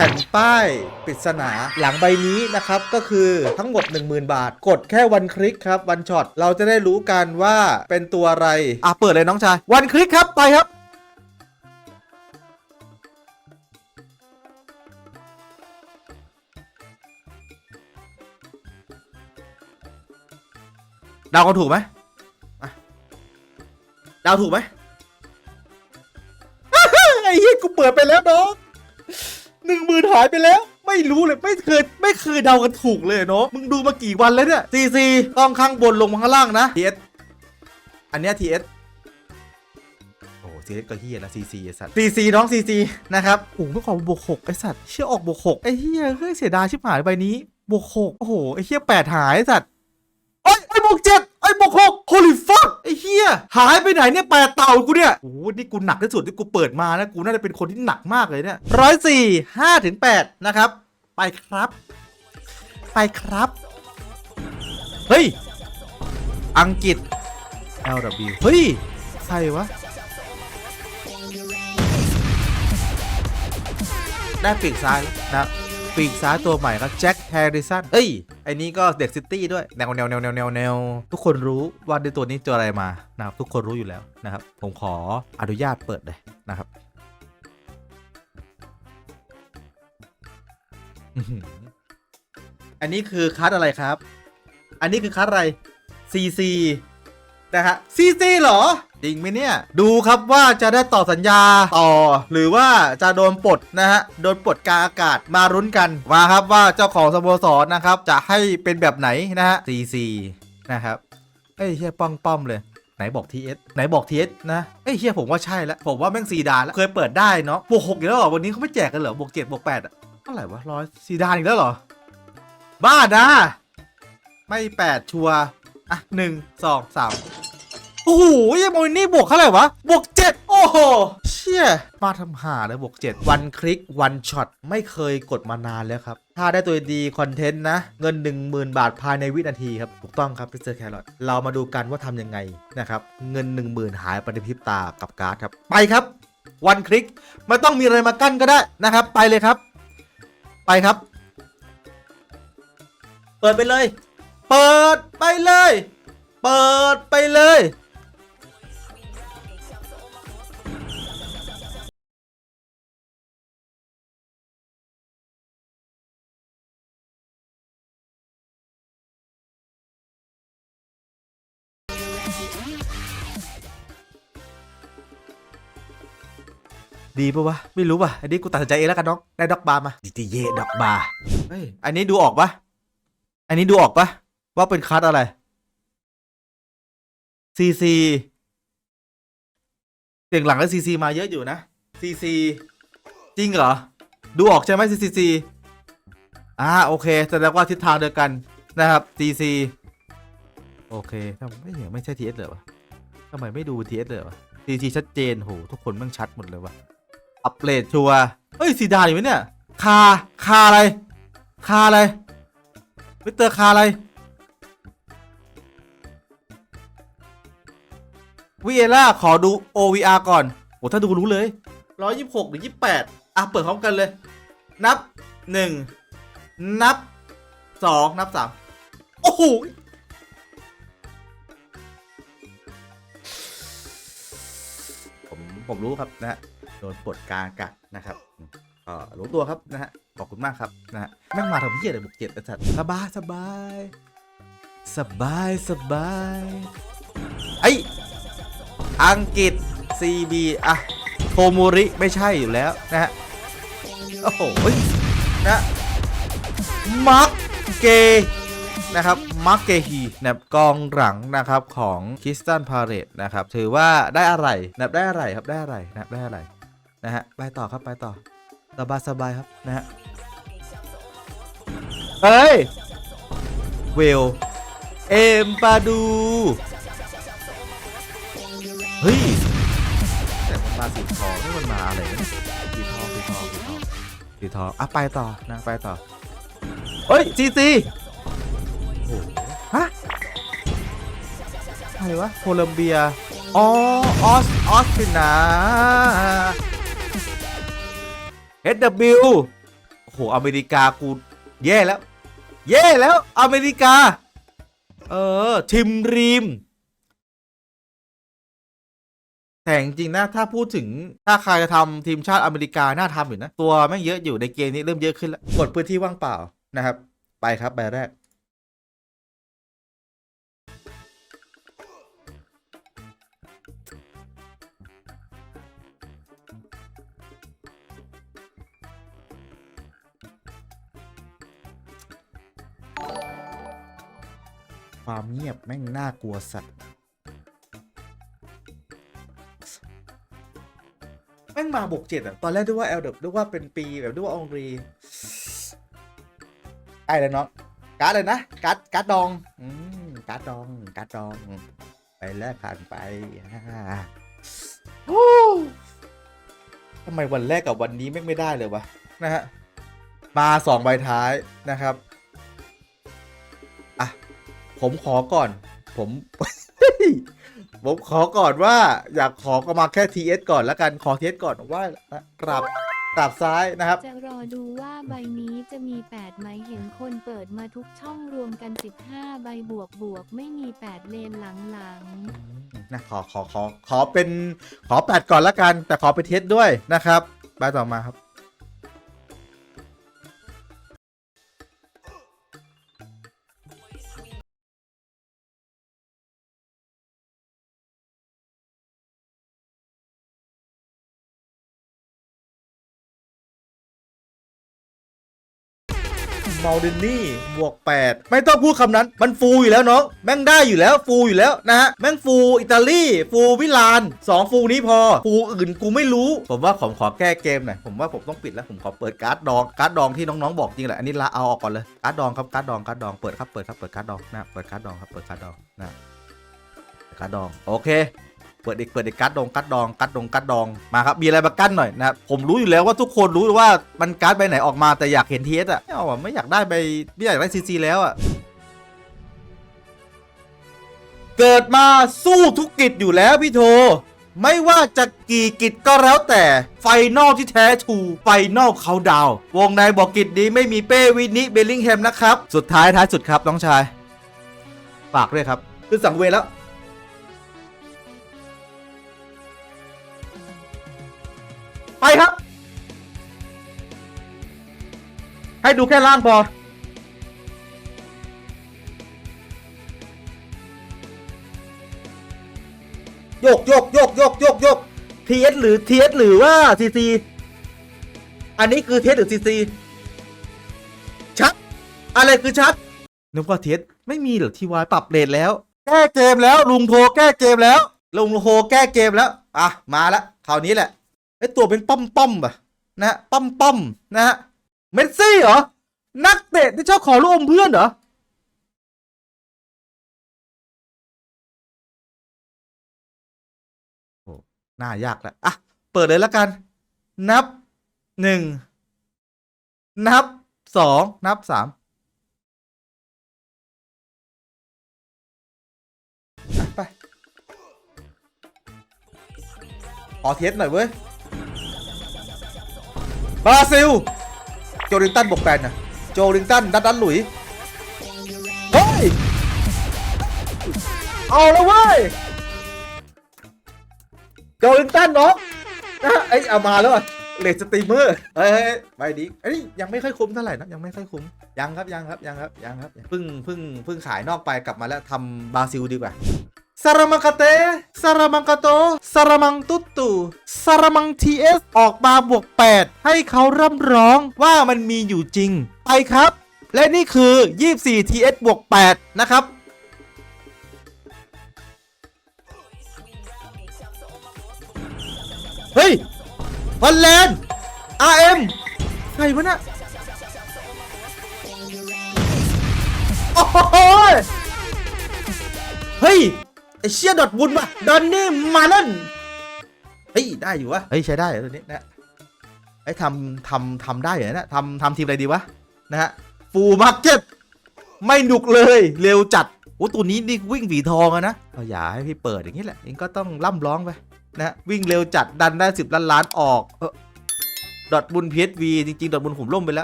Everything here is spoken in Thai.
ผ่นป้ายปริศนาหลังใบนี้นะครับก็คือทั้งหมด 10,000 บาท กดแค่วันคลิกครับวันช็อตเราจะได้รู้กันว่าเป็นตัวอะไร อะเปิดเลยน้องชาย วันคลิกครับไปครับดาวกันถูกไหมดาวถูกไหมไอ้เหี้ยกูเปิดไปแล้วายไปแล้ว ไม่รู้เลยไม่เคยไม่เคยเดากันถูกเลยเนาะมึงดูมากี่วันแล้วเนี่ยซีซีต้องข้างบนลงมาข้างล่างนะทีเอสอันเนี้ยทีเอสโอ้ทีเอสก็เฮียละซีซีไอสัตว์ซีซีน้องซีซีนะครับโอ้ไม่ขอบวกหกไอสัตว์เชื่อออกบวกหกไอเฮียเฮ้ยเสียดายชิบหายใบนี้บวกหกโอ้โหไอเฮียแปดหายไอ้สัตว์ไอ้ยไอ้ บวกเจ็ดไอ้บวกหก holy fuck ไอ้เฮียหายไปไหนเนี่ยแปดเต่ากูเนี่ยโอ้โหนี่กูหนักที่สุดที่กูเปิดมานะกูน่าจะเป็นคนที่หนักมากเลยเนี่ยร้อยสี่ห้าถึงแปดนะครับ ไปครับ ไปครับ เฮ้ย อังกฤษ LW เฮ้ย ใครวะ ได้ปีกซ้ายแล้วนะปีกซ้ายตัวใหม่ครับแจ็คแฮร์ริสันเอ้ย อ้นี้ก็เด็กซิตี้ด้วยแนวแนวแนวแนวแนวแนวทุกคนรู้ว่าในตัวนี้เจออะไรมานะครับทุกคนรู้อยู่แล้วนะครับ ผมขออนุญาตเปิดเลยนะครับอันนี้คือคัสอะไรครับ อันนี้คือคัสอะไร CC นะฮะ CC เหรอ จริงไหมเนี่ยดูครับว่าจะได้ต่อสัญญาต่อ หรือว่าจะโดนปลดนะฮะโดนปลดกลางอากาศมารุ้นกันมาครับว่าเจ้าของสโมสรนะครับจะให้เป็นแบบไหนนะฮะ CC นะครับเอ้ยเฮียป้องป้อมเลยไหนบอก TS ไหนบอก TS นะเอ้ยเฮียผมว่าใช่แล้วผมว่าแม่งซีดานแล้วเคยเปิดได้เนาะบวกหกอีกแล้วเหรอวันนี้เขาไม่แจกกันเหรอบวกเจ็ดบวกแปดอะเท่าไหร่วะร้อยซีดานอีกแล้วเหรอ บ้านะไม่แปดชัวอะหนึ่งสองสาม อ้โหยังโมยนี่บวกเท่าไหร่วะ บวกเจ็ดโอ้โห เชี่ย มาทำหาเลยบวกเจ็ดวันคลิกวันช็อตไม่เคยกดมานานแล้วครับ ถ้าได้ตัวดีคอนเทนต์นะ เงิน 10,000 บาทภายในวินาทีครับ ถูกต้องครับพี่เซอร์แครอทเรามาดูกันว่าทำยังไงนะครับ เงิน 10,000 หายไปในพริบตากับการ์ดครับ ไปครับ วันคลิกไม่ต้องมีอะไรมากั้นก็ได้นะครับ ไปเลยครับ ไปครับ เปิดไปเลย เปิดไปเลย เปิดไปเลย ดีปะวะ ไม่รู้ปะอันนี้กูตัดสินใจเองแล้วกันน้อง ได้ดอกบาร์มาดิจิเยดอกบาร์เฮ้ย อันนี้ดูออกปะอันนี้ดูออกปะว่าเป็นคัสอะไรซีซีเสียงหลังแล้วซีซีมาเยอะอยู่นะซีซีจริงเหรอ ดูออกใช่ไหมซีซีซีอ่าโอเคแสดงว่าทิศทางเดียวกันนะครับซีซีโอเคทำไมไม่เห็นไม่ใช่ทีเอสเลยวะทำไมไม่ดูทีเอสเลยวะซีซีชัดเจนโหทุกคนแม่งชัดหมดเลยวะ อัปเกรดชัวเฮ้ยสีดาอยู่ไหมเนี่ย คา คาอะไร คาอะไรมิสเตอร์คาอะไรวีเอล่าขอดู OVR ก่อนโอ้ถ้าดูรู้เลย 126 หรือ 28 อะ เปิดพร้อมกันเลย นับ 1 นับ 2 นับ 3 โอ้โหผม ผมรู้ครับนะฮะ โดนปลดกลางอากาศนะครับอืมก็รู้ตัวครับนะฮะขอบคุณมากครับนะฮะแม่งมาทำเพี้ยอะไรบุกเจ็ดไอ้สัตว์สบายสบายสบายสบายไอ้ยอังกฤษ CB อะโทโมริไม่ใช่อยู่แล้วนะฮะโอ้โหนะมาร์กเกนะครับมาร์กเกฮีนะครับกองหลังนะครับของคิสตันพาเรตนะครับถือว่าได้อะไรนะครับได้อะไรครับได้อะไรนะครับได้อะไร นะฮะ ไปต่อครับไปต่อสบายสบายครับนะฮะ เฮ้ย เวล เอมปาดู เฮ้ย แต่มันมาสีทองนี่มันมาอะไรนี่ยสีทองสีทองสีทองสีทองอะไปต่อนะไปต่อเฮ้ยจีจีฮะอะไรวะโคลัมเบีย อ๋อ ออส ออสตินา SW อเมริกากูแย่แล้ว แย่แล้ว อเมริกา เออ ทิมรีม แต่จริงนะ ถ้าพูดถึงถ้าใครจะทำทีมชาติอเมริกา น่าทำอยู่นะ ตัวแม่งเยอะอยู่ในเกมนี้เริ่มเยอะขึ้นแล้ว กดพื้นที่ว่างเปล่านะครับ ไปครับใบแรก ความเงียบแม่งน่ากลัวสัตว์แม่งมาบวกเจ็ดอะตอนแรกด้วยว่าแอลเดบด้วยว่าเป็นปีแบบด้วยว่าองรีไอ้เลยเนาะการ์ดเลยนะ การ์ดการ์ดดองอืมการ์ดดองการ์ดดอง ไปแลกผ่านไปอ่าโอ้ทำไมวันแรกกับวันนี้แม่งไม่ได้เลยวะนะฮะมาสองใบท้ายนะครับ ผมขอก่อน ผม ผมขอก่อนว่า อยากขอก็มาแค่ TS ก่อนแล้วกันขอ TS ก่อนว่ากราบกราบซ้ายนะครับ จะรอดูว่าใบนี้จะมี 8 ไหมเห็นคนเปิดมาทุกช่องรวมกัน 15 ใบบวกบวกไม่มี 8 เลนหลังนะขอขอขอขอเป็นขอแปดก่อนละกัน แต่ขอไปเทสด้วยนะครับใบต่อมาครับ มาดินี่บวก 8 ไม่ต้องพูดคำนั้น มันฟูอยู่แล้วน้อง แม่งได้อยู่แล้วฟูอยู่แล้วนะฮะ แม่งฟูอิตาลี ฟูมิลาน 2 ฟูนี้พอ ฟูอื่นกูไม่รู้ ผมว่าผมขอแก้เกมหน่อย ผมว่าผมต้องปิดแล้ว ผมขอเปิดการ์ดดอง การ์ดดองที่น้องๆบอกจริงแหละ อันนี้ละเอาออกก่อนเลย การ์ดดองครับ การ์ดดอง การ์ดดอง เปิดครับ เปิดครับ เปิดการ์ดดองนะ เปิดการ์ดดองครับ เปิดการ์ดดองนะ การ์ดดอง โอเค เปิดอีกเปิดอีกการ์ดดองการ์ดดองการ์ดดองการ์ดดองมาครับมีอะไรมากั้นหน่อยนะครับผมรู้อยู่แล้วว่าทุกคนรู้ว่ามันการ์ดใบไหนออกมาแต่อยากเห็นทีเอสอะไม่เอาอะไม่อยากได้ใบไม่อยากได้ซีซีแล้วอะเกิดมาสู้ทุกกิจอยู่แล้วพี่โท ไม่ว่าจะกี่กิจก็แล้วแต่ไฟนอลที่แท้ทรูไฟนอลเขาดาว วงในบอกกิจนี้ไม่มีเป้วินิเบลลิงแฮมนะครับ สุดท้ายท้ายสุดครับน้องชาย ฝากด้วยครับ คือสังเวแล้ว ไปครับ ให้ดูแค่ล่างพอโยกโยกโยกโยกโยกโยกทีเอสหรือทีเอสหรือว่าซีซีอันนี้คือเทสหรือซีซีชัด อะไรคือชัดนึกว่าเทสไม่มีเหรอทีวายปรับเรทแล้ว แก้เกมแล้วลุงโทแก้เกมแล้ว ลุงโทแก้เกมแล้ว อะ มาละคราวนี้แหละ ไอตัวเป็นป้อมป้อมอะนะฮะป้อมป้อมนะฮะเมสซี่เหรอ นักเตะที่ชอบขอลูกอมเพื่อนเหรอโอ้น่ายากแล้วอะ เปิดเลยแล้วกัน นับหนึ่งนับสองนับสามไป ขอเทสหน่อยเว้ย บราซิล โจลิงตันบวกแปดนะโจลิงตันดัดดันหลุย เฮ้ย เอาแล้วเว้ย โจลิงตันเนาะนะไอยเอามาแล้วอะเลดสตรีมเมอร์เฮ้ยเฮ้ยไปดิเอ้ยยังไม่ค่อยคุ้มเท่าไหร่นะยังไม่ค่อยคุ้มยังครับยังครับยังครับยังครับเพิ่งเพิ่งเพิ่งขายนอกไปกลับมาแล้วทำบราซิลดีกว่า ซารามังกาเตซารามังกาโตซารามังตุตตูซารามังทีเอสออกมาบวก 8 ให้เขาร่ำร้องว่ามันมีอยู่จริง ไปครับ และนี่คือ 24 TS บวก 8 นะครับเฮ้ยฮอลแลนด์ RM ใครวะน่ะโอ้โหเฮ้ย ไอเชียดอดบุญว่ะดอนนี่มานั่นเฮ้ยได้อยู่วะเฮ้ยใช้ได้ตัวนี้นะไอ้ทำทำทำได้เหรอเนะทำทำทีมอะไรดีวะนะฮะฟูมาร์เก็ตไม่หนุกเลยเร็วจัดโอ้ตัวนี้นี่วิ่งหวีทองอะนะเอาอย่าให้พี่เปิดอย่างนี้แหละเองก็ต้องล่ำร้องไปนะวิ่งเร็วจัดดันได้สิบล้านล้านออกเออดอดบุญพีเอสวีจริงๆดอดบุญผมล่มไปแล้ว